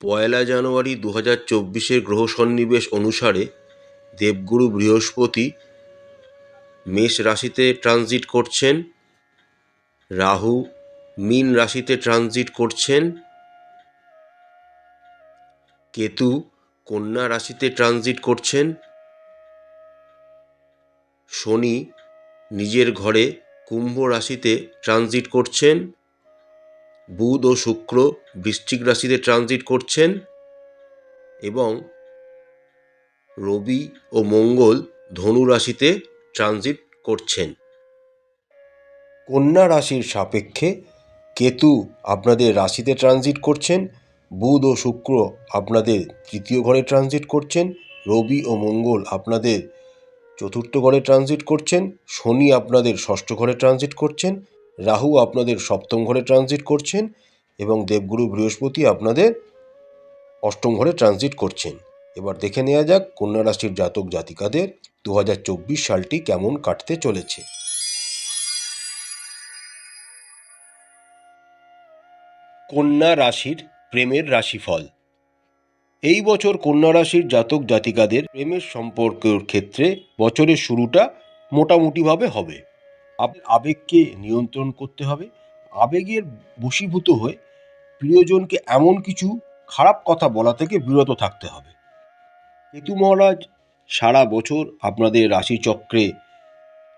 পয়লা জানুয়ারি দু হাজার চব্বিশের গ্রহ সন্নিবেশ অনুসারে দেবগুরু বৃহস্পতি মেষ রাশিতে ট্রানজিট করছেন, রাহু মীন রাশিতে ট্রানজিট করছেন, কেতু কন্যা রাশিতে ট্রানজিট করছেন, শনি নিজের ঘরে কুম্ভ রাশিতে ট্রানজিট করছেন বুধ ও শুক্র বৃশ্চিক রাশিতে ট্রানজিট করছেন এবং রবি ও মঙ্গল ধনু রাশিতে ট্রানজিট করছেন। কন্যা রাশির সাপেক্ষে কেতু আপনাদের রাশিতে ট্রানজিট করছেন, বুধ ও শুক্র আপনাদের তৃতীয় ঘরে ট্রানজিট করছেন, রবি ও মঙ্গল আপনাদের চতুর্থ ঘরে ট্রানজিট করছেন, শনি আপনাদের ষষ্ঠ ঘরে ট্রানজিট করছেন রাহু আপনাদের সপ্তম ঘরে ট্রানজিট করছেন এবং দেবগুরু বৃহস্পতি আপনাদের অষ্টম ঘরে ট্রানজিট করছেন। এবার দেখে নেওয়া যাক কন্যা রাশির জাতক জাতিকাদের দু হাজার চব্বিশ সালটি কেমন কাটতে চলেছে। কন্যা রাশির প্রেমের রাশিফল। এই বছর কন্যা রাশির জাতক জাতিকাদের প্রেমের সম্পর্কের ক্ষেত্রে বছরের শুরুটা মোটামুটিভাবে হবে। আবেগকে নিয়ন্ত্রণ করতে হবে। আবেগের বশীভূত হয়ে প্রিয়জনকে এমন কিছু খারাপ কথা বলা থেকে বিরত থাকতে হবে। কেতু মহারাজ, সারা বছর আপনাদের রাশিচক্রে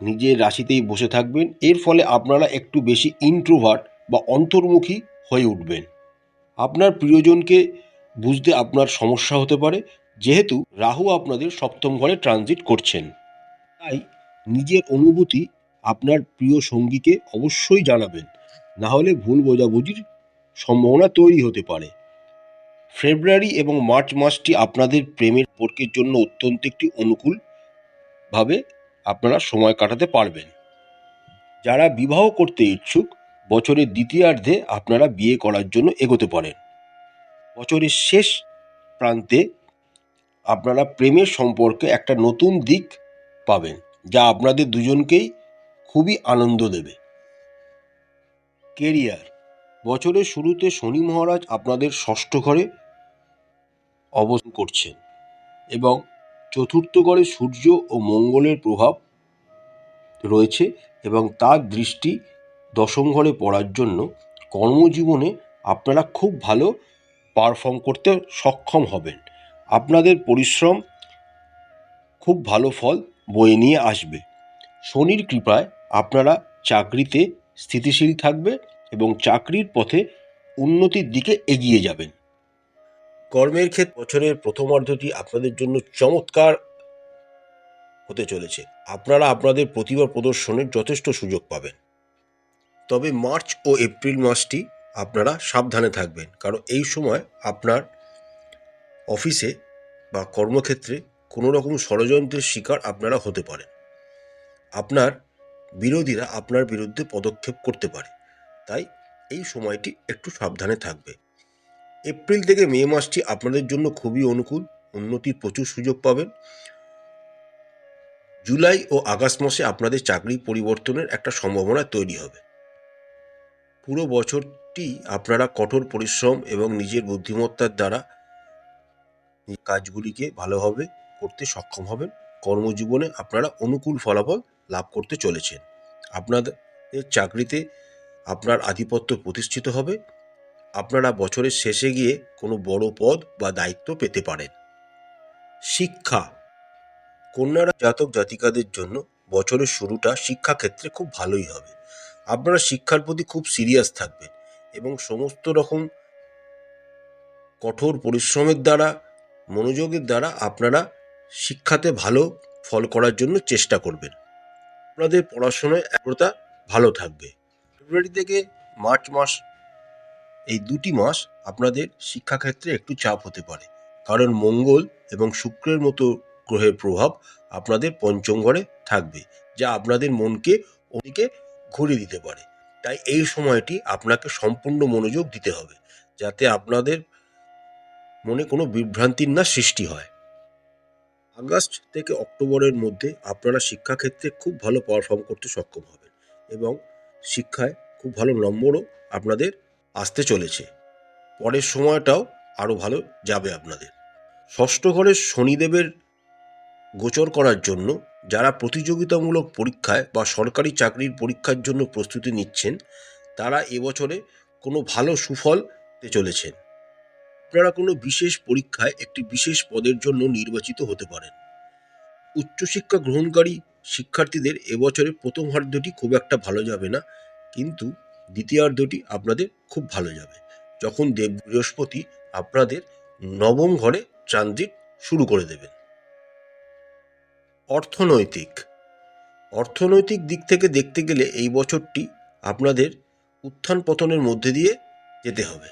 নিজের রাশিতেই বসে থাকবেন। এর ফলে আপনারা একটু বেশি ইন্ট্রোভার্ট বা অন্তর্মুখী হয়ে উঠবেন। আপনার প্রিয়জনকে বুঝতে আপনার সমস্যা হতে পারে। যেহেতু রাহু আপনাদের সপ্তম ঘরে ট্রানজিট করছেন। তাই নিজের অনুভূতি আপনার প্রিয় সঙ্গীকে অবশ্যই জানাবেন। না হলে ভুল বোঝাবুঝির সম্ভাবনা তৈরি হতে পারে। ফেব্রুয়ারি এবং মার্চ মাসটি আপনাদের প্রেমের সম্পর্কের জন্য অত্যন্ত একটি অনুকূলভাবে আপনারা সময় কাটাতে পারবেন। যারা বিবাহ করতে ইচ্ছুক, বছরের দ্বিতীয়ার্ধে আপনারা বিয়ে করার জন্য এগোতে পারেন। বছরের শেষ প্রান্তে আপনারা প্রেমের সম্পর্কে একটা নতুন দিক পাবেন, যা আপনাদের দুজনকেই খুবই আনন্দ দেবে। কেরিয়ার, বছরের শুরুতে শনি মহারাজ আপনাদের ষষ্ঠ ঘরে অবস্থান করছেন এবং চতুর্থ ঘরে সূর্য ও মঙ্গলের প্রভাব রয়েছে এবং তার দৃষ্টি দশম ঘরে পড়ার জন্য কর্মজীবনে আপনারা খুব ভালো পারফর্ম করতে সক্ষম হবেন। আপনাদের পরিশ্রম খুব ভালো ফল বয়ে নিয়ে আসবে। শনির কৃপায় আপনারা চাকরিতে স্থিতিশীল থাকবে এবং চাকরির পথে উন্নতির দিকে এগিয়ে যাবেন। কর্মের ক্ষেত্রে বছরের প্রথমার্ধটি আপনাদের জন্য চমৎকার হতে চলেছে। আপনারা আপনাদের প্রতিভা প্রদর্শনের যথেষ্ট সুযোগ পাবেন। তবে মার্চ ও এপ্রিল মাসটি আপনারা সাবধানে থাকবেন, কারণ এই সময় আপনার অফিসে বা কর্মক্ষেত্রে কোনো রকম ষড়যন্ত্রের শিকার আপনারা হতে পারেন। আপনার বিরোধীরা আপনার বিরুদ্ধে পদক্ষেপ করতে পারে। তাই এই সময়টি একটু সাবধানে থাকবে। এপ্রিল থেকে মে মাসটি আপনাদের জন্য খুবই অনুকূল। উন্নতির প্রচুর সুযোগ পাবেন। জুলাই ও আগস্ট মাসে আপনাদের চাকরি পরিবর্তনের একটা সম্ভাবনা তৈরি হবে। পুরো বছরটি আপনারা কঠোর পরিশ্রম এবং নিজের বুদ্ধিমত্তার দ্বারা কাজগুলিকে ভালোভাবে করতে সক্ষম হবেন। কর্মজীবনে আপনারা অনুকূল ফলাফল লাভ করতে চলেছেন। আপনাদের চাকরিতে আপনার আধিপত্য প্রতিষ্ঠিত হবে। আপনারা বছরের শেষে গিয়ে কোনো বড় পদ বা দায়িত্ব পেতে পারেন। শিক্ষা। কন্যারা জাতক জাতিকাদের জন্য বছরের শুরুটা শিক্ষাক্ষেত্রে খুব ভালোই হবে। আপনারা শিক্ষার প্রতি খুব সিরিয়াস থাকবেন এবং সমস্ত রকম কঠোর পরিশ্রমের দ্বারা, মনোযোগের দ্বারা আপনারা শিক্ষাতে ভালো ফল করার জন্য চেষ্টা করবেন। আপনাদের পড়াশোনায় একাগ্রতা ভালো থাকবে। ফেব্রুয়ারি থেকে মার্চ মাস, এই দুটি মাস আপনাদের শিক্ষাক্ষেত্রে একটু চাপ হতে পারে। কারণ মঙ্গল এবং শুক্রের মতো গ্রহের প্রভাব আপনাদের পঞ্চম ঘরে থাকবে, যা আপনাদের মনকে ওদিকে ঘুরিয়ে দিতে পারে। তাই এই সময়টি আপনাকে সম্পূর্ণ মনোযোগ দিতে হবে, যাতে আপনাদের মনে কোনো বিভ্রান্তির না সৃষ্টি হয়। আগস্ট থেকে অক্টোবরের মধ্যে আপনারা শিক্ষাক্ষেত্রে খুব ভালো পারফর্ম করতে সক্ষম হবেন এবং শিক্ষায় খুব ভালো নম্বরও আপনাদের আসতে চলেছে। পরের সময়টাও আরও ভালো যাবে আপনাদের। ষষ্ঠ ঘরে শনিদেবের গোচর করার জন্য যারা প্রতিযোগিতামূলক পরীক্ষায় বা সরকারি চাকরির পরীক্ষার জন্য প্রস্তুতি নিচ্ছেন, তারা এবছরে কোনো ভালো সুফল চলেছেন। আপনারা কোনো বিশেষ পরীক্ষায় একটি বিশেষ পদের জন্য নির্বাচিত হতে পারেন। উচ্চশিক্ষা গ্রহণকারী শিক্ষার্থীদের এবছরে প্রথমার্ধটি খুব একটা ভালো যাবে না, কিন্তু দ্বিতীয়ার্ধটি আপনাদের খুব ভালো যাবে। যখন দেব বৃহস্পতি আপনাদের নবম ঘরে ট্রানজিট শুরু করে দেবেন। অর্থনৈতিক। অর্থনৈতিক দিক থেকে দেখতে গেলে এই বছরটি আপনাদের উত্থান পতনের মধ্যে দিয়ে যেতে হবে।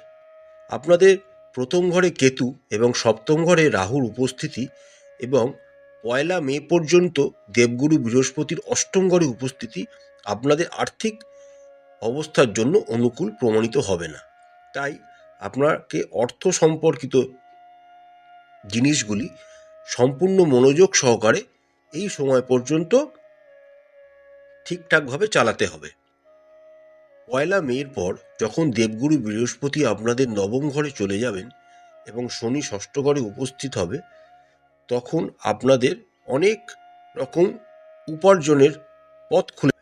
আপনাদের প্রথম ঘরে কেতু এবং সপ্তম ঘরে রাহুর উপস্থিতি এবং পয়লা মে পর্যন্ত দেবগুরু বৃহস্পতির অষ্টম ঘরে উপস্থিতি আপনাদের আর্থিক অবস্থার জন্য অনুকূল প্রমাণিত হবে না। তাই আপনাকে অর্থ সম্পর্কিত জিনিসগুলি সম্পূর্ণ মনোযোগ সহকারে এই সময় পর্যন্ত ঠিকঠাকভাবে চালাতে হবে। পয়লা মের পর যখন দেবগুরু বৃহস্পতি আপনাদের নবম ঘরে চলে যাবেন এবং শনি ষষ্ঠ ঘরে উপস্থিত হবে, তখন আপনাদের অনেক রকম উপার্জনের পথ খুলে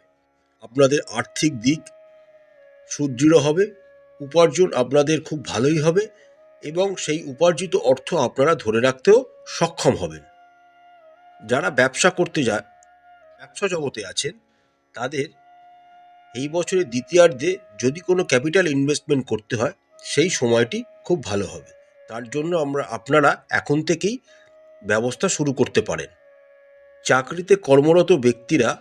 আপনাদের আর্থিক দিক সুদৃঢ় হবে, উপার্জন আপনাদের খুব ভালোই হবে এবং সেই উপার্জিত অর্থ আপনারা ধরে রাখতেও সক্ষম হবেন। যারা ব্যবসা করতে যায়, ব্যবসা জগতে আছেন, তাদের এই বছরের দ্বিতীয়ার্ধে যদি কোনো ক্যাপিটাল ইনভেস্টমেন্ট করতে হয়, সেই সময়টি খুব ভালো হবে। তার জন্য আমরা, আপনারা এখন থেকেই ব্যবস্থা শুরু করতে পারেন। চাকরিতে কর্মরত ব্যক্তিরা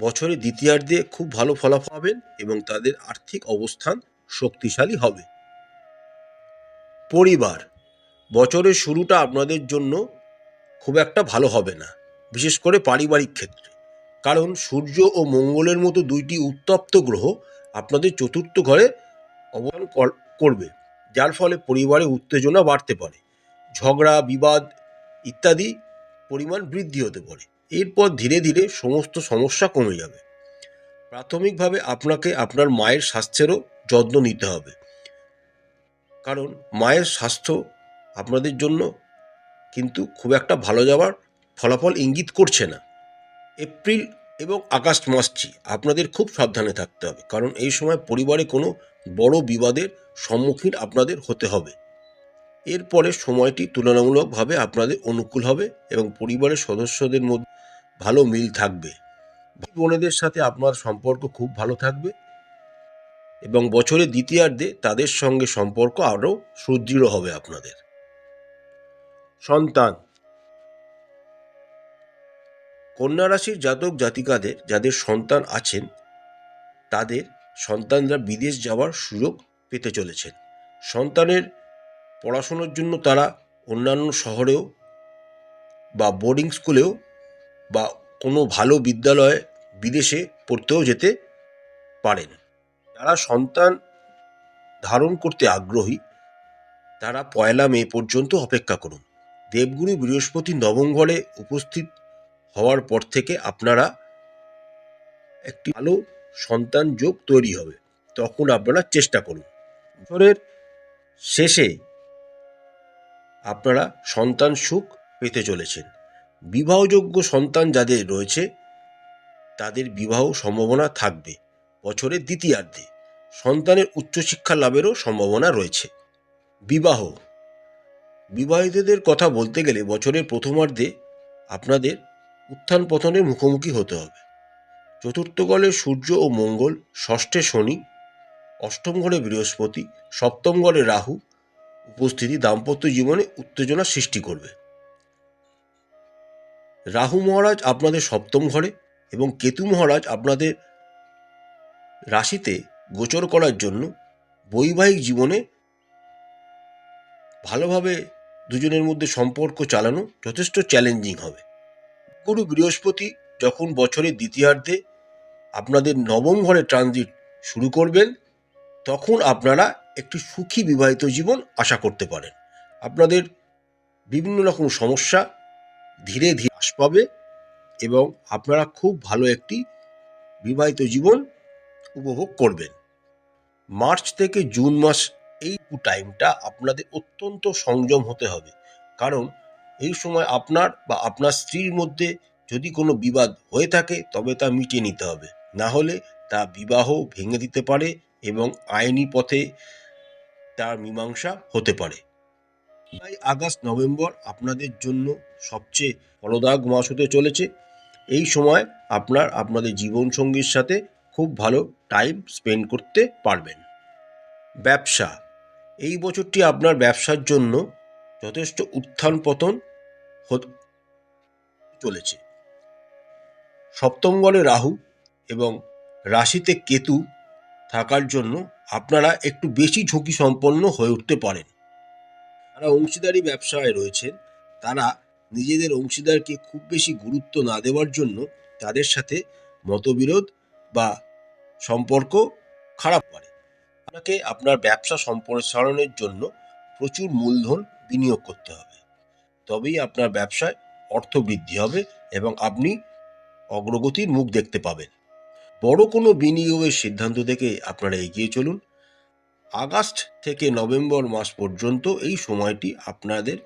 বছরের দ্বিতীয়ার্ধে খুব ভালো ফলাফল পাবেন এবং তাদের আর্থিক অবস্থান শক্তিশালী হবে। পরিবার, বছরের শুরুটা আপনাদের জন্য খুব একটা ভালো হবে না, বিশেষ করে পারিবারিক ক্ষেত্রে। কারণ সূর্য ও মঙ্গলের মতো দুইটি উত্তপ্ত গ্রহ আপনাদের চতুর্থ ঘরে অবদান কর- করবে, যার ফলে পরিবারে উত্তেজনা বাড়তে পারে, ঝগড়া, বিবাদ ইত্যাদি পরিমাণ বৃদ্ধি হতে পারে। এরপর ধীরে ধীরে সমস্ত সমস্যা কমে যাবে। প্রাথমিকভাবে আপনাকে আপনার মায়ের স্বাস্থ্যেরও যত্ন নিতে হবে। কারণ মায়ের স্বাস্থ্য আপনাদের জন্য কিন্তু খুব একটা ভালো যাওয়ার ফলাফল ইঙ্গিত করছে না। এপ্রিল এবং আগস্ট মাসটি আপনাদের খুব সাবধানে থাকতে হবে। কারণ এই সময় পরিবারে কোনো বড় বিবাদের সম্মুখীন আপনাদের হতে হবে। এরপরে সময়টি তুলনামূলকভাবে আপনাদের অনুকূল হবে এবং পরিবারের সদস্যদের মধ্যে ভালো মিল থাকবে। ভাই বোনেদের সাথে আপনার সম্পর্ক খুব ভালো থাকবে এবং বছরের দ্বিতীয়ার্ধে তাদের সঙ্গে সম্পর্ক আরও সুদৃঢ় হবে আপনাদের। সন্তান কন্যা রাশির জাতক জাতিকাদের যাদের সন্তান আছেন, তাদের সন্তানরা বিদেশ যাওয়ার সুযোগ পেতে চলেছেন। সন্তানের পড়াশোনার জন্য তারা অন্যান্য শহরেও বা বোর্ডিং স্কুলেও বা কোনো ভালো বিদ্যালয়ে বিদেশে পড়তেও যেতে পারেন। যারা সন্তান ধারণ করতে আগ্রহী, তারা পয়লা মে পর্যন্ত অপেক্ষা করুন। দেবগুরু বৃহস্পতি নবম ঘরে উপস্থিত হওয়ার পর থেকে আপনারা একটি ভালো সন্তান যোগ তৈরি হবে। তখন আপনারা চেষ্টা করুন। বছরের শেষে আপনারা সন্তান সুখ পেতে চলেছেন। বিবাহযোগ্য সন্তান যাদের রয়েছে, তাদের বিবাহ সম্ভাবনা থাকবে বছরের দ্বিতীয়ার্ধে। সন্তানের উচ্চশিক্ষা লাভেরও সম্ভাবনা রয়েছে। বিবাহ। বিবাহিতদের কথা বলতে গেলে বছরের প্রথমার্ধে আপনাদের উত্থান পতনের মুখোমুখি হতে হবে। চতুর্থ গলে সূর্য ও মঙ্গল, ষষ্ঠে শনি, অষ্টম ঘরে বৃহস্পতি, সপ্তম ঘরে রাহু উপস্থিতি দাম্পত্য জীবনে উত্তেজনা সৃষ্টি করবে। রাহু মহারাজ আপনাদের সপ্তম ঘরে এবং কেতু মহারাজ আপনাদের রাশিতে গোচর করার জন্য বৈবাহিক জীবনে ভালোভাবে দুজনের মধ্যে সম্পর্ক চালানো যথেষ্ট চ্যালেঞ্জিং হবে। গুরু বৃহস্পতি যখন বছরের দ্বিতীয়ার্ধে আপনাদের নবম ঘরে ট্রানজিট শুরু করবেন, তখন আপনারা একটি সুখী বিবাহিত জীবন আশা করতে পারেন। আপনাদের বিভিন্ন রকম সমস্যা ধীরে ধীরে হ্রাস পাবে এবং আপনারা খুব ভালো একটি বিবাহিত জীবন উপভোগ করবেন। মার্চ থেকে জুন মাস এই টাইমটা আপনাদের অত্যন্ত সংযম হতে হবে। কারণ এই সময় আপনার বা আপনার স্ত্রীর মধ্যে যদি কোনো বিবাদ হয়ে থাকে, তবে তা মিটিয়ে নিতে হবে। না হলে তা বিবাহ ভেঙে দিতে পারে এবং আইনি পথে তার মীমাংসা হতে পারে। তাই আগস্ট, নভেম্বর আপনাদের জন্য সবচেয়ে ফলদায়ক মাস হতে চলেছে। এই সময় আপনার আপনাদের জীবনসঙ্গীর সাথে খুব ভালো টাইম স্পেন্ড করতে পারবেন। ব্যবসা। এই বছরটি আপনার ব্যবসার জন্য যথেষ্ট উত্থান পতন চলেছে। সপ্তম ঘরে রাহু এবং রাশিতে কেতু থাকার জন্য আপনারা একটু বেশি ঝুঁকি সম্পন্ন হয়ে উঠতে পারেন। যারা অংশীদারি ব্যবসায় রয়েছেন, তারা নিজেদের অংশীদারকে খুব বেশি গুরুত্ব না দেওয়ার জন্য তাদের সাথে মতবিরোধ বা সম্পর্ক খারাপ করে। আপনাকে আপনার ব্যবসা সম্প্রসারণের জন্য প্রচুর মূলধন বিনিয়োগ করতে হবে। তবেই আপনার ব্যবসায় অর্থ বৃদ্ধি হবে এবং আপনি অগ্রগতির মুখ দেখতে পাবেন। বড় কোনো বিনিয়োগের সিদ্ধান্ত থেকে আপনারা এগিয়ে চলুন। আগস্ট থেকে নভেম্বর মাস পর্যন্ত এই সময়টি আপনাদের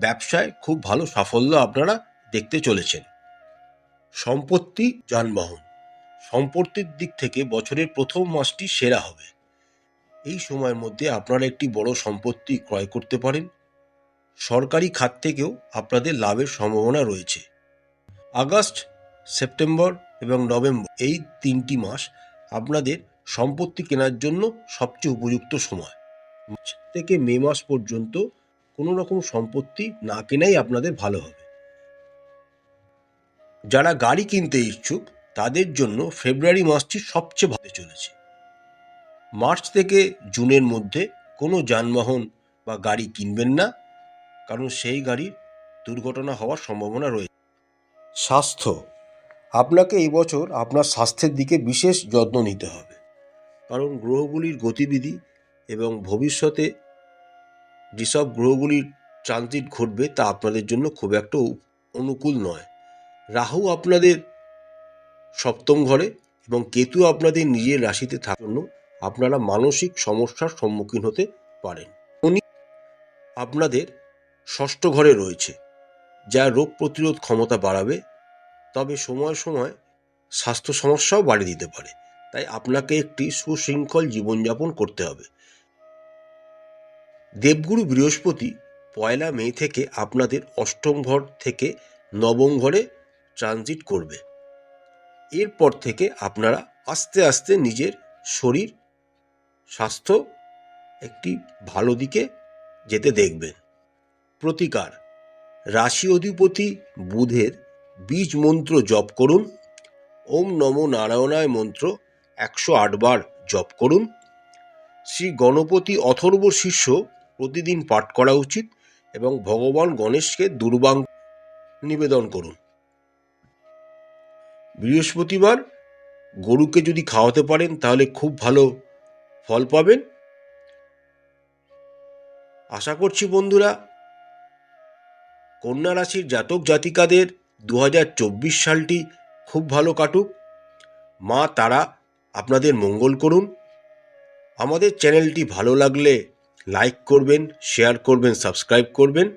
ব্যবসায় খুব ভালো সাফল্য আপনারা দেখতে চলেছেন। সম্পত্তি যানবাহন, সম্পত্তির দিক থেকে বছরের প্রথম মাসটি সেরা হবে। এই সময়ের মধ্যে আপনারা একটি বড় সম্পত্তি ক্রয় করতে পারেন। সরকারি খাত থেকেও আপনাদের লাভের সম্ভাবনা রয়েছে। আগস্ট, সেপ্টেম্বর এবং নভেম্বর এই তিনটি মাস আপনাদের সম্পত্তি কেনার জন্য সবচেয়ে উপযুক্ত সময়। মার্চ থেকে মে মাস পর্যন্ত কোনো রকম সম্পত্তি না কেনাই আপনাদের ভালো হবে। যারা গাড়ি কিনতে ইচ্ছুক, তাদের জন্য ফেব্রুয়ারি মাসটি সবচেয়ে ভালো চলেছে। মার্চ থেকে জুনের মধ্যে কোনো যানবাহন বা গাড়ি কিনবেন না। কারণ সেই গাড়ির দুর্ঘটনা হওয়ার সম্ভাবনা রয়েছে। স্বাস্থ্য। আপনাকে এই বছর আপনার স্বাস্থ্যের দিকে বিশেষ যত্ন নিতে হবে। কারণ গ্রহগুলির গতিবিধি এবং ভবিষ্যতে যেসব গ্রহগুলির ট্রানজিট ঘটবে তা আপনাদের জন্য খুব একটা অনুকূল নয়। রাহু আপনাদের সপ্তম ঘরে এবং কেতু আপনাদের নিজের রাশিতে থাকার জন্য আপনারা মানসিক সমস্যার সম্মুখীন হতে পারেন। উনি আপনাদের ষষ্ঠ ঘরে রয়েছে, যা রোগ প্রতিরোধ ক্ষমতা বাড়াবে, তবে সময় সময় স্বাস্থ্য সমস্যাও বাড়িয়ে দিতে পারে। তাই আপনাকে একটি সুশৃঙ্খল জীবনযাপন করতে হবে। দেবগুরু বৃহস্পতি পয়লা মে থেকে আপনাদের অষ্টম ঘর থেকে নবম ঘরে ট্রানজিট করবে। এরপর থেকে আপনারা আস্তে আস্তে নিজের শরীর, স্বাস্থ্য একটি ভালো দিকে যেতে দেখবেন। প্রতিকার। রাশি অধিপতি বুধের বীজ মন্ত্র জপ করুন। ওম নমো নারায়ণায় মন্ত্র একশো বার জপ করুন। শ্রী গণপতি অথর্ব শিষ্য প্রতিদিন পাঠ করা উচিত এবং ভগবান গণেশকে দুর্বাং নিবেদন করুন। বৃহস্পতিবার গরুকে যদি খাওয়াতে পারেন তাহলে খুব ভালো ফল পাবেন। আশা করছি বন্ধুরা কন্যা রাশির জাতক জাতিকাদের দু হাজার চব্বিশ সালটি খুব ভালো কাটুক। মা তারা আপনাদের মঙ্গল করুন। আমাদের চ্যানেলটি ভালো লাগলে লাইক করবেন, শেয়ার করবেন, সাবস্ক্রাইব করবেন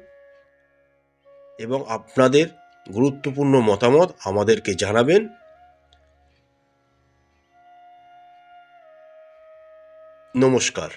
এবং আপনাদের গুরুত্বপূর্ণ মতামত আমাদেরকে জানাবেন। নমস্কার।